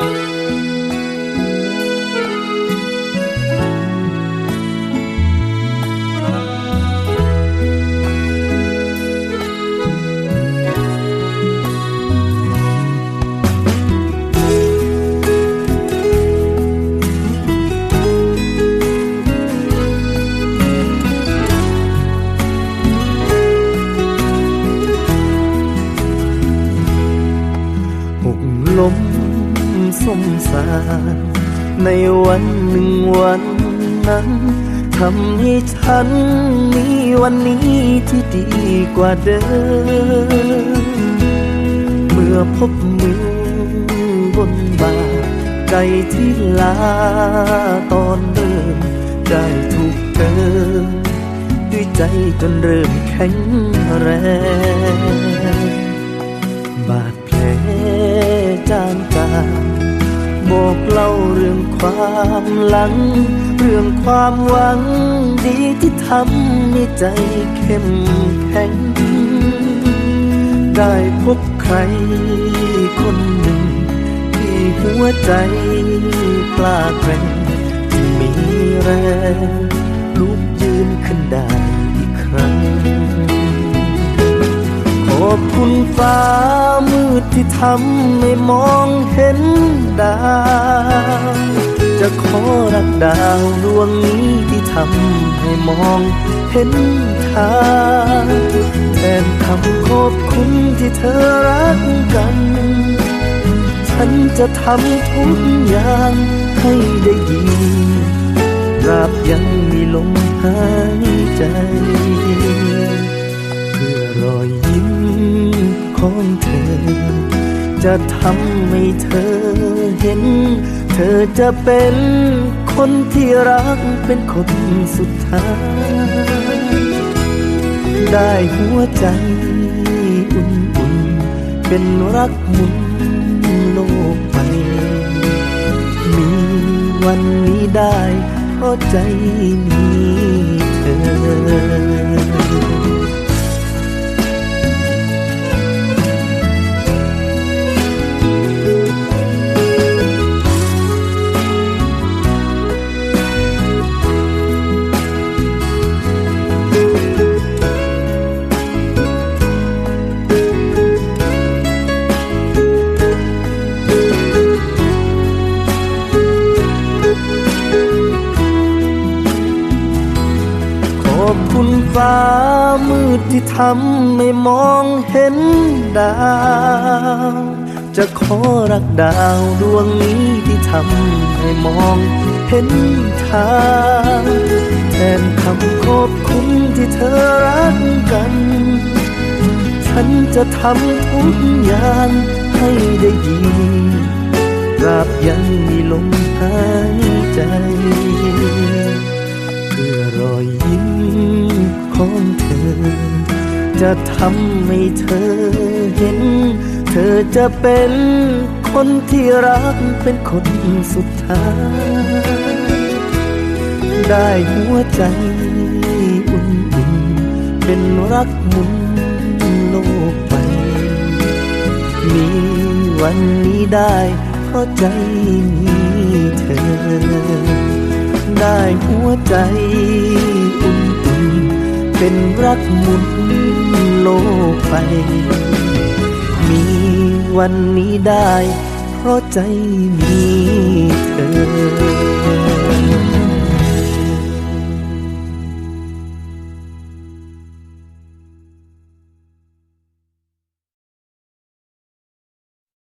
ห สาร ในวันหนึ่งวันนั้นทำให้ฉันมีวันนี้ที่ดีกว่าเดิม เมื่อพบมือบนบาใจที่ลาตอนเดิมได้ถูกเติมด้วยใจจนเริ่มแข็งแรงบาด รื่องความหลัง เรื่องความหวังดีที่ทำให้ใจเข้มแข็ง ได้พบใครคนหนึ่ง ที่หัวใจกล้าแกร่งที่มีแรงลุกยืนขึ้นได้อีกครั้ง ขอบคุณฟ้า ดที่ทำให้มองเห็นดาว จะขอรักดาวดวงนี้ที่ทำให้มองเห็นทางแทนคำขอบคุณที่เธอรักกัน ฉันจะทำทุกอย่างให้ได้ดีราบยังมีลมหาย ของเธอ จะทำให้เธอเห็น เธอจะเป็นคนที่รักเป็นคนสุดท้าย ได้หัวใจอุ่นๆ เป็นรักหมุนโลกไป มีวันนี้ได้เพราะใจมี คุณฟ้ามืดที่ทำให้มองเห็นดาว จะขอรักดาวดวงนี้ที่ทำให้มองเห็นทางแทนคำขอบคุณที่เธอรักกัน ฉันจะทำทุกอย่างให้ได้ดีตราบยังมีลมหายใจ จะทำให้เธอเห็น เธอจะเป็นคนที่รักเป็นคนสุดท้าย ได้หัวใจอุ่นๆเป็นรักหมุนโลกไป มีวันนี้ได้เพราะใจมีเธอ ได้หัวใจอุ่นๆเป็นรักหมุน ลกไป มีวันนี้ได้ เพราะใจมีเธอ